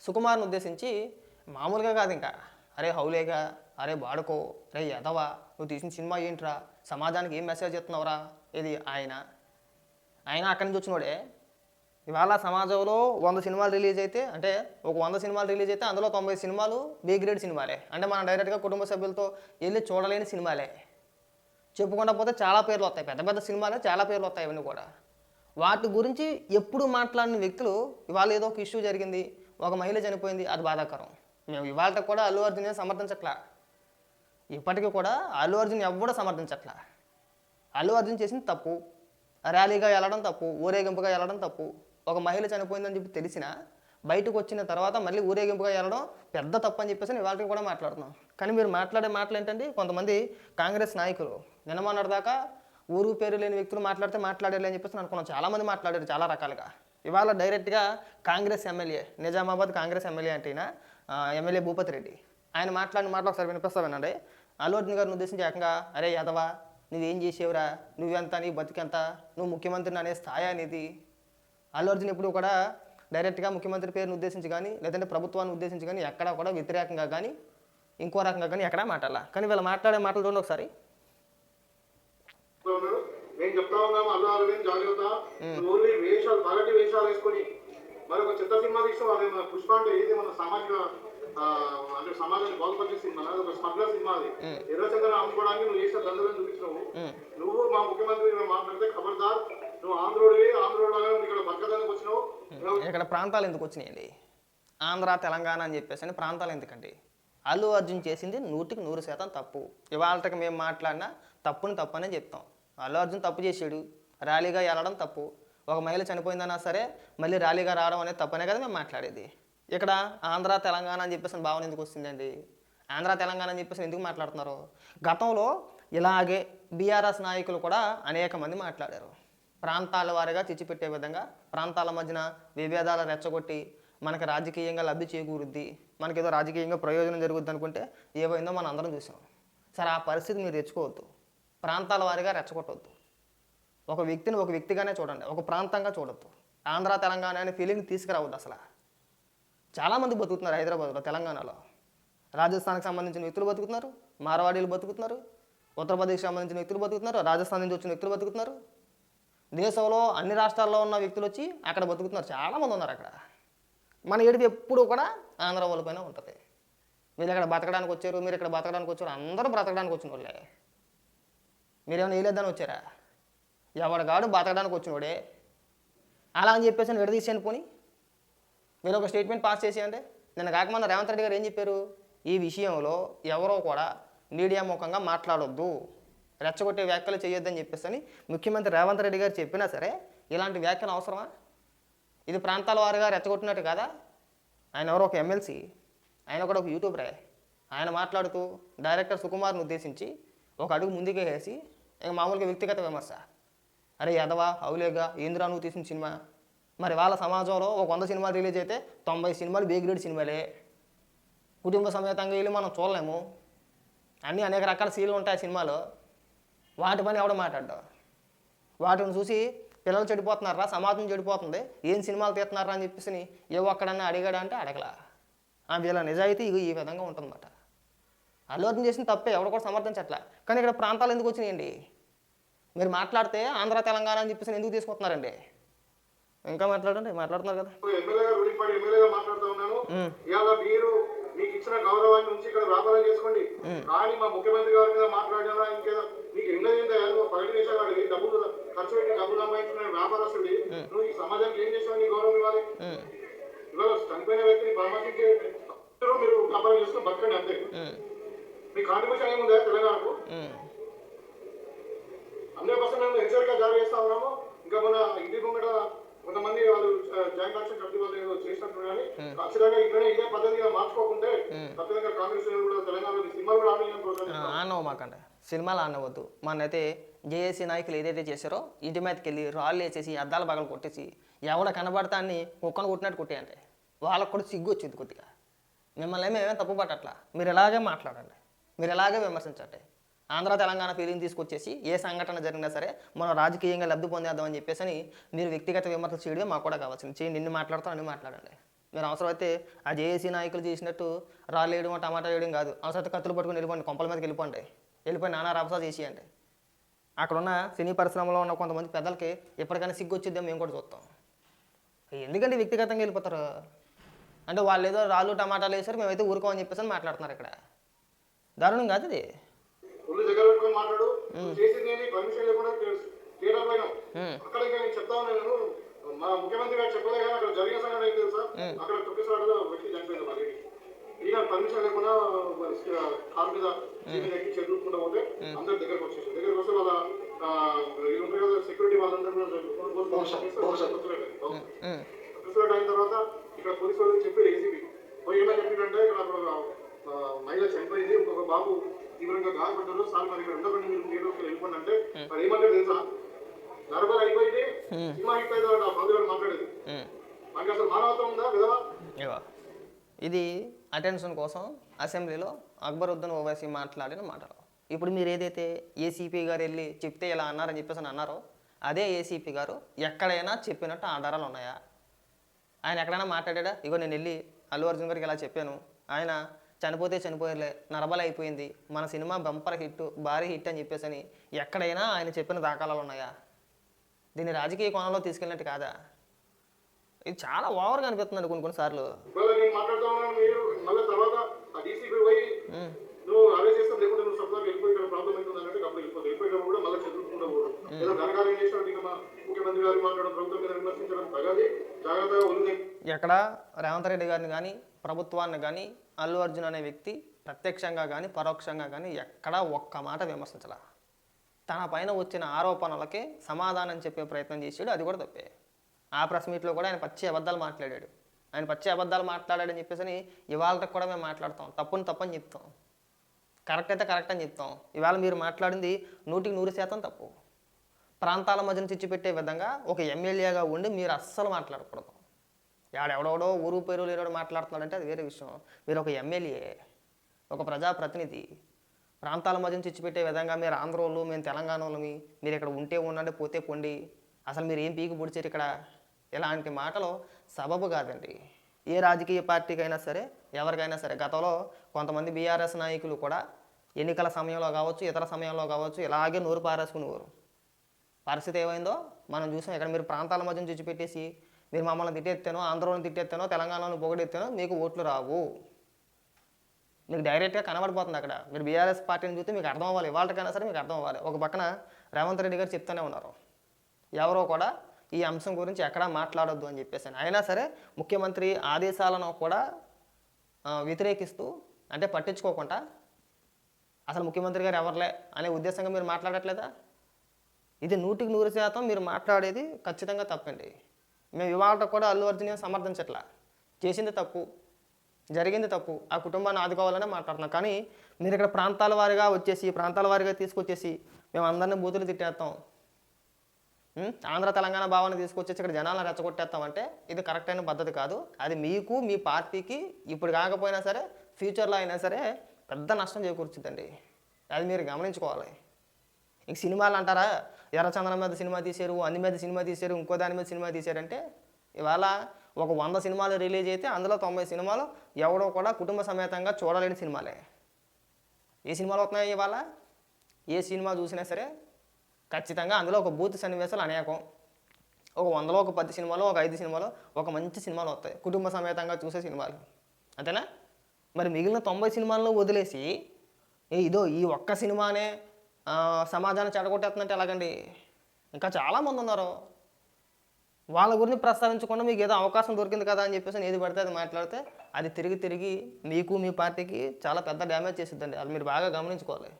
సుకుమార్ని ఉద్దేశించి మామూలుగా కాదు ఇంకా. అరే హౌలేగా అరే వాడుకో అరే ఎదవా నువ్వు తీసిన సినిమా ఏంట్రా? సమాజానికి ఏం మెసేజ్ ఇస్తున్నావురా? ఇది ఆయన. ఆయన అక్కడి నుంచి వచ్చినోడే. ఇవాళ సమాజంలో వంద సినిమాలు రిలీజ్ అయితే అంటే ఒక వంద సినిమాలు రిలీజ్ అయితే అందులో తొంభై సినిమాలు బి గ్రేడ్ సినిమాలే. అంటే మనం డైరెక్ట్గా కుటుంబ సభ్యులతో వెళ్ళి చూడలేని సినిమాలే. చెప్పుకుండా పోతే చాలా పేర్లు వస్తాయి. పెద్ద పెద్ద సినిమాలే చాలా పేర్లు వస్తాయి ఇవన్నీ కూడా. వాటి గురించి ఎప్పుడు మాట్లాడిన వ్యక్తులు ఇవాళ ఏదో ఒక ఇష్యూ జరిగింది. ఒక మహిళ చనిపోయింది అది బాధాకరం. మేము ఇవాళ కూడా అల్లు అర్జున్ సమర్థించట్లా. ఇప్పటికీ కూడా అల్లు అర్జున్ ఎవ్వడూ సమర్థించట్లా. అల్లు అర్జున్ చేసింది తప్పు. ర్యాలీగా వెళ్ళడం తప్పు ఊరేగింపుగా వెళ్ళడం తప్పు. ఒక మహిళ చనిపోయిందని చెప్పి తెలిసినా బయటకు వచ్చిన తర్వాత మళ్ళీ ఊరేగింపుగా వెళ్ళడం పెద్ద తప్పు అని చెప్పేసి ఇవాళకి కూడా మాట్లాడుతున్నాం కానీ మీరు మాట్లాడే మాటలు ఏంటంటే కొంతమంది కాంగ్రెస్ నాయకులు నిన్న మొన్నటిదాకా ఊరు పేరు లేని వ్యక్తులు మాట్లాడితే మాట్లాడాలి అని చెప్పేసి అనుకున్నాం చాలామంది మాట్లాడారు చాలా రకాలుగా. ఇవాళ డైరెక్ట్గా కాంగ్రెస్ ఎమ్మెల్యే నిజామాబాద్ కాంగ్రెస్ ఎమ్మెల్యే అంటే ఈయన, ఎమ్మెల్యే భూపతి రెడ్డి. ఆయన మాట్లాడిన మాటలు ఒకసారి వినిపిస్తా వినండి. అల్లు అర్జున్ గారిని ఉద్దేశించి ఏకంగా అరే యదవా నువ్వేం చేసేవురా? నువ్వెంత నీ బతికెంత? నువ్వు ముఖ్యమంత్రిని అనే స్థాయి అనేది. అల్లు అర్జున్ ఎప్పుడు కూడా డైరెక్ట్గా ముఖ్యమంత్రి పేరుని ఉద్దేశించి కానీ లేదంటే ప్రభుత్వాన్ని ఉద్దేశించి కానీ ఎక్కడా కూడా వ్యతిరేకంగా కానీ ఇంకో రకంగా కానీ ఎక్కడా మాట్లాడాల. కానీ వీళ్ళు మాట్లాడే మాటలు చూడండి ఒకసారి. చెప్తా ఉన్నాము అల్లు అరవింద్ జాగ్రత్త. ఓన్లీ వేషాలు పగటి వేషాలు వేసుకొని మరి ఒక చిత్త సినిమా తీస్తాం అదే మన పుష్ప అంటే ఏది మన సామాజిక అంటే సమాజాన్ని బాగుపరిచే సినిమా ఒక స్మగ్లర్ సినిమా అది. ఎర్రచంద్ర అమ్ముకోవడానికి నువ్వు చేసిన దండలను చూపించినావు. నువ్వు మా ముఖ్యమంత్రి మాట్లాడితే ఖబర్దార్. నువ్వు ఆంధ్రోడివి ఆంధ్రోడ్లాగా నువ్వు ఇక్కడ బతకడానికి వచ్చినావు. ఇక్కడ ప్రాంతాలు ఎందుకు వచ్చినాయండి? ఆంధ్ర తెలంగాణ అని చెప్పేసి అని ప్రాంతాలు ఎందుకండి? అల్లు అర్జున్ చేసింది నూటికి నూరు శాతం తప్పు. ఇవాళకి మేము మాట్లాడినా తప్పుని తప్పనే చెప్తాం. అల్లు అర్జున్ తప్పు చేశాడు. ర్యాలీగా వెళ్ళడం తప్పు. ఒక మహిళ చనిపోయిందన్నా సరే మళ్ళీ ర్యాలీగా రావడం అనేది తప్పనే కదా మేము మాట్లాడేది. ఇక్కడ ఆంధ్ర తెలంగాణ అని చెప్పేసి భావన ఎందుకు వస్తుందండి? ఆంధ్ర తెలంగాణ అని చెప్పేసి ఎందుకు మాట్లాడుతున్నారు? గతంలో ఇలాగే బీఆర్ఎస్ నాయకులు కూడా అనేక మంది మాట్లాడారు. ప్రాంతాల వారీగా తెచ్చిపెట్టే విధంగా ప్రాంతాల మధ్యన విభేదాలు రెచ్చగొట్టి మనకి రాజకీయంగా లబ్ధి చేకూరుద్ది. మనకేదో రాజకీయంగా ప్రయోజనం జరుగుద్ది అనుకుంటే ఏవైందో మనం అందరం చూసాం. సరే ఆ పరిస్థితి మీరు తెచ్చుకోవద్దు. ప్రాంతాల వారిగా రెచ్చగొట్టవద్దు ఒక వ్యక్తిని ఒక వ్యక్తిగానే చూడండి. ఒక ప్రాంతంగా చూడొద్దు. ఆంధ్ర తెలంగాణ అనే ఫీలింగ్ తీసుకురావద్దు అసలు. చాలామంది బతుకుతున్నారు హైదరాబాద్లో తెలంగాణలో. రాజస్థాన్కి సంబంధించిన వ్యక్తులు బతుకుతున్నారు మార్వాడీలు బతుకుతున్నారు ఉత్తరప్రదేశ్కి సంబంధించిన వ్యక్తులు బతుకుతున్నారు రాజస్థాన్ నుంచి వచ్చిన వ్యక్తులు బతుకుతున్నారు. దేశంలో అన్ని రాష్ట్రాల్లో ఉన్న వ్యక్తులు వచ్చి అక్కడ బతుకుతున్నారు. చాలామంది ఉన్నారు అక్కడ. మన ఏడుపు ఎప్పుడూ కూడా ఆంధ్ర వాళ్ళపైన ఉంటుంది. మీరు అక్కడ బతకడానికి వచ్చారు మీరు ఇక్కడ బతకడానికి వచ్చారు అందరూ బ్రతకడానికి వచ్చిన వాళ్ళే. మీరేమైనా వేయలేదని వచ్చారా? ఎవడగాడు బతకడానికి వచ్చినోడే. అలా అని చెప్పేసి నేను విడదీసాను పోని. మీరు ఒక స్టేట్మెంట్ పాస్ చేసేయండి. నిన్న కాకముందు రేవంత్ రెడ్డి గారు ఏం చెప్పారు? ఈ విషయంలో ఎవరో కూడా మీడియా ముఖంగా మాట్లాడొద్దు. రెచ్చగొట్టే వ్యాఖ్యలు చేయొద్దని చెప్పేసి ముఖ్యమంత్రి రేవంత్ రెడ్డి గారు చెప్పినా సరే ఇలాంటి వ్యాఖ్యలు అవసరమా? ఇది ప్రాంతాల వారుగా రెచ్చగొట్టినట్టు కదా? ఆయన ఎవరో ఒక ఎమ్మెల్సీ ఆయన కూడా ఒక యూట్యూబరే. ఆయన మాట్లాడుతూ డైరెక్టర్ సుకుమార్ని ఉద్దేశించి ఒక అడుగు ముందుకే వేసి ఇక మామూలుగా వ్యక్తిగత విమర్శ. అరే యదవా అవులేగా ఏందిరా నువ్వు తీసిన సినిమా? మరి వాళ్ళ సమాజంలో ఒక వంద సినిమాలు రిలీజ్ అయితే తొంభై సినిమాలు బే గ్రేడ్ సినిమాలే. కుటుంబ సమేతంగా వెళ్ళి మనం చూడలేము. అన్నీ అనేక రకాల సీన్లు ఉంటాయి సినిమాలు సినిమాలో. వాటి పని ఎవడ మాట్లాడ్డావు వాటిని చూసి పిల్లలు చెడిపోతున్నారా? సమాజం చెడిపోతుంది. ఏం సినిమాలు తీస్తున్నారా అని చెప్పేసి ఏ ఒక్కడన్నా అడిగాడా అంటే అడగలా. ఆ వీళ్ళ నిజాయితీ ఇగో ఈ విధంగా ఉంటుందన్నమాట. అల్లు చేసిన తప్పే ఎవడు కూడా సమర్థించట్లా. కానీ ఇక్కడ ప్రాంతాలు ఎందుకు వచ్చినాయండి? మీరు మాట్లాడితే ఆంధ్ర తెలంగాణ అని చెప్పేసి ఎందుకు తీసుకొస్తున్నారండి? ఇంకా మాట్లాడండి మాట్లాడుతున్నారు కదా. మీరు మీకు ఇచ్చిన గౌరవాన్ని ఉంచి ఇక్కడ వ్యాపారం చేసుకోండి. కానీ మా ముఖ్యమంత్రి గారి మీద మాట్లాడినా ఇంకేదో నీకు ఎన్నో నువ్వు పగటి వేసేవాడివి డబ్బులు ఖర్చు పెట్టి డబ్బులు సంపాదించిన వ్యాపారస్తుడి. నువ్వు ఈ సమాజానికి ఏం చేసావు? నీ గౌరవం ఇవ్వాలి. ఇవాళ చనిపోయిన వ్యక్తిని మీరు వ్యాపారం చేసుకుని బతకండి అంతే. ఉమ్, మీ కాంట్రిబ్యూషన్ ఏముందా తెలంగాణకు. హండ్రెడ్ పర్సెంట్ హెచ్చరిక జారీ చేస్తా ఉన్నాము. ఇంకా మన ఇంటి ముంగట కొంతమంది వాళ్ళు జాయింట్ యాక్షన్ కమిటీ వాళ్ళు ఏదో చేసినట్టు కానీ ఖచ్చితంగా ఇక్కడే ఇదే పద్ధతిగా మార్చుకోకుంటే ఖచ్చితంగా కాంగ్రెస్ కూడా తెలంగాణలో సినిమాలు కూడా ఆడని ఆ, ప్రోత్సహిస్తాం ఆడనవు మాకండి సినిమాలు ఆడవద్దు మొన్నైతే జేఏసీ నాయకులు ఏదైతే చేశారో ఇంటి మీదకి వెళ్ళి రాళ్ళు వేసేసి అద్దాల బగలు కొట్టేసి ఎవడ కనబడతాన్ని కుక్కను కొట్టినట్టు కొట్టేయండి వాళ్ళకు కూడా సిగ్గు వచ్చింది కొద్దిగా. మిమ్మల్ని ఏమీ ఏమేమి తప్పు పట్టట్లా మీరు ఇలాగే మాట్లాడండి. మీరు ఎలాగే విమర్శించండి. ఆంధ్ర తెలంగాణ ఫీలింగ్ తీసుకొచ్చేసి ఏ సంఘటన జరిగినా సరే మనం రాజకీయంగా లబ్ధి పొందేద్దామని చెప్పేసి అని మీరు వ్యక్తిగత విమర్శలు చేయడమే మాకు కూడా కావాల్సింది. చేయండి నిన్ను మాట్లాడుతూ అన్ని మాట్లాడండి. మీరు అవసరమైతే ఆ జేఏసీ నాయకులు చేసినట్టు రాళ్ళు వేయడం టమాటా వేయడం కాదు. అవసరమైతే కత్తులు పట్టుకొని వెళ్ళిపోండి కొంపల మీదకి వెళ్ళిపోండి. వెళ్ళిపోయి నానా రభసా చేసేయండి. అక్కడున్న సినీ పరిశ్రమలో ఉన్న కొంతమంది పెద్దలకి ఎప్పటికైనా సిగ్గు వచ్చిద్దాం మేము కూడా చూస్తాం. ఎందుకంటే వ్యక్తిగతంగా వెళ్ళిపోతారు? అంటే వాళ్ళు ఏదో రాళ్ళు టమాటాలు వేసారు మేమైతే ఊరుకోమని చెప్పేసి మాట్లాడుతున్నారు ఇక్కడ. దారుణం కాదు ఉమ్. అక్కడ ఇంకా నేను చెప్తా ఉన్నాను మా ముఖ్యమంత్రి గారు చెప్పలే కానీ అక్కడ జరిగిన సంఘటన ఏంటి తెలుసా? అక్కడ తొక్కిసాడలో వ్యక్తి చనిపోయింది మా లేడీ. ఈయన పర్మిషన్ లేకుండా మరి కారు మీద ఎక్కి పోతే అందరి దగ్గరకు వచ్చేసి దగ్గరకు వస్తే వాళ్ళ ఆ, వీళ్ళు ఉంటారు కదా సెక్యూరిటీ వాళ్ళందరూ ఉమ్. రిసల్ట్ అయిన తర్వాత ఇక్కడ పోలీసు వాళ్ళు చెప్పి ఏసీబీ పోయి ఏమైనా చెప్పిందంటే ఇక్కడ మహిళ చనిపోయింది ఇంకొక బాబు తీవ్రంగా గాయపడ్డారు. సార్ మరి ఉండకండి మీరు థియేటర్కి వెళ్ళిపోండి అంటే మరి ఏమంటారు తెలుసా? నరబల్ అయిపోయింది సినిమా హిట్ అయితే ఆ బాబు మాట్లాడేది. మనకి అసలు మానవత్వం ఉందా విధవా? ఇది అటెన్షన్ కోసం అసెంబ్లీలో అక్బరుద్దీన్ ఓవైసీ మాట్లాడిన మాటలు. ఇప్పుడు మీరు ఏదైతే ఏసీపీ గారు వెళ్ళి చెప్తే ఇలా అన్నారని చెప్పేసి అని అన్నారో అదే ఏసీపీ గారు ఎక్కడైనా చెప్పినట్టు ఆధారాలు ఉన్నాయా? ఆయన ఎక్కడైనా మాట్లాడా ఇగో నేను వెళ్ళి అల్లు అర్జున్ గారికి ఇలా చెప్పాను? ఆయన చనిపోతే చనిపోయలే నరబల అయిపోయింది మన సినిమా బంపర్ హిట్ భారీ హిట్ అని చెప్పేసి అని ఎక్కడైనా ఆయన చెప్పిన దాఖలాలు ఉన్నాయా? దీన్ని రాజకీయ కోణంలో తీసుకెళ్ళినట్టు కాదా? ఇది చాలా ఓవర్గా అనిపిస్తుంది కొన్ని కొన్నిసార్లు ఎక్కడ రేవంత్ రెడ్డి గారిని కానీ ప్రభుత్వాన్ని కానీ అల్లు అర్జున్ అనే వ్యక్తి ప్రత్యక్షంగా కానీ పరోక్షంగా కానీ ఎక్కడా ఒక్క మాట విమర్శించాల. తన పైన వచ్చిన ఆరోపణలకే సమాధానం చెప్పే ప్రయత్నం చేసాడు అది కూడా తప్పే. ఆ ప్రెస్ మీట్లో కూడా ఆయన పచ్చి అబద్ధాలు మాట్లాడాడు. ఆయన పచ్చి అబద్ధాలు మాట్లాడాడని చెప్పేసి ఇవాళ కూడా మేము మాట్లాడతాం. తప్పుని తప్పని చెప్తాం. కరెక్ట్ అయితే కరెక్ట్ అని చెప్తాం. ఇవాళ మీరు మాట్లాడింది నూటికి నూరు శాతం తప్పు. ప్రాంతాల మధ్యన చిచ్చిపెట్టే విధంగా ఒక ఎమ్మెల్యేగా ఉండి మీరు అస్సలు మాట్లాడకూడదు. ఎవడెవడో ఊరు పేరు లేనివాడు మాట్లాడుతున్నాడంటే అది వేరే విషయం. మీరు ఒక ఎమ్మెల్యే ఒక ప్రజాప్రతినిధి ప్రాంతాల మధ్యన చిచ్చిపెట్టే విధంగా మీరు ఆంధ్రోళ్ళు మేము తెలంగాణ వాళ్ళమి మీరు ఇక్కడ ఉంటే ఉండండి పోతే పొండి. అసలు మీరు ఏం పీకి పొడిచారు ఇక్కడ? ఇలాంటి మాటలు సబబు కాదండి. ఏ రాజకీయ పార్టీకైనా సరే ఎవరికైనా సరే గతంలో కొంతమంది బీఆర్ఎస్ నాయకులు కూడా ఎన్నికల సమయంలో కావచ్చు ఇతర సమయంలో కావచ్చు ఇలాగే నోరు పారేసుకునేవారు. పరిస్థితి ఏమైందో మనం చూసాం. ఇక్కడ మీరు ప్రాంతాల మధ్య చూచిపెట్టేసి మీరు మమ్మల్ని తిట్టేస్తానో ఆంధ్రలో తిట్టేస్తానో తెలంగాణలో పొగడెత్తానో మీకు ఓట్లు రావు. మీకు డైరెక్ట్గా కనబడిపోతుంది అక్కడ. మీరు బీఆర్ఎస్ పార్టీని చూస్తే మీకు అర్థం అవ్వాలి ఇవాళకైనా సరే మీకు అర్థం అవ్వాలి ఒక పక్కన రేవంత్ రెడ్డి గారు చెప్తూనే ఉన్నారు. ఎవరో కూడా ఈ అంశం గురించి ఎక్కడా మాట్లాడొద్దు అని చెప్పేసి. అయినా సరే ముఖ్యమంత్రి ఆదేశాలను కూడా వ్యతిరేకిస్తూ అంటే పట్టించుకోకుండా అసలు ముఖ్యమంత్రి గారు ఎవరులే అనే ఉద్దేశంగా మీరు మాట్లాడట్లేదా? ఇది నూటికి నూరు శాతం మీరు మాట్లాడేది ఖచ్చితంగా తప్పండి. మేము ఇవాళ కూడా అల్లు అర్జున్ సమర్థించట్లా. చేసింది తప్పు జరిగింది తప్పు ఆ కుటుంబాన్ని ఆదుకోవాలనే మాట్లాడుతున్నాం. కానీ మీరు ఇక్కడ ప్రాంతాల వారిగా వచ్చేసి ప్రాంతాల వారిగా తీసుకొచ్చేసి మేము అందరినీ బూతులు తిట్టేస్తాం. ఆంధ్ర తెలంగాణ భావాన్ని తీసుకొచ్చేసి ఇక్కడ జనాలను రెచ్చగొట్టేస్తామంటే ఇది కరెక్ట్ అయిన పద్ధతి కాదు. అది మీకు మీ పార్టీకి ఇప్పుడు కాకపోయినా సరే ఫ్యూచర్లో అయినా సరే పెద్ద నష్టం చేకూర్చుద్దండి. అది మీరు గమనించుకోవాలి. ఇంక సినిమాలు అంటారా? ఎర్రచందనం మీద సినిమా తీశారు అన్ని మీద సినిమా తీశారు ఇంకో దాని మీద సినిమా తీశారంటే ఇవాళ ఒక వంద సినిమాలు రిలీజ్ అయితే అందులో తొంభై సినిమాలు ఎవడో కూడా కుటుంబ సమేతంగా చూడలేని సినిమాలే. ఏ సినిమాలు వస్తున్నాయి ఇవాళ? ఏ సినిమా చూసినా సరే ఖచ్చితంగా అందులో ఒక బూత్ సన్నివేశాలు అనేకం. ఒక వందలో ఒక పది సినిమాలు ఒక ఐదు సినిమాలు ఒక మంచి సినిమాలు వస్తాయి. కుటుంబ సమేతంగా చూసే సినిమాలు. అంతేనా? మరి మిగిలిన తొంభై సినిమాలను వదిలేసి ఏ ఇదో ఈ ఒక్క సినిమానే సమాజాన్ని చెడగొట్టేస్తుందంటే ఎలాగండి? ఇంకా చాలామంది ఉన్నారు. వాళ్ళ గురించి ప్రస్తావించకుండా మీకు ఏదో అవకాశం దొరికింది కదా అని చెప్పేసి ఏది పడితే అది మాట్లాడితే అది తిరిగి తిరిగి మీకు మీ పార్టీకి చాలా పెద్ద డ్యామేజ్ చేసిద్దండి. అది మీరు బాగా గమనించుకోవాలి.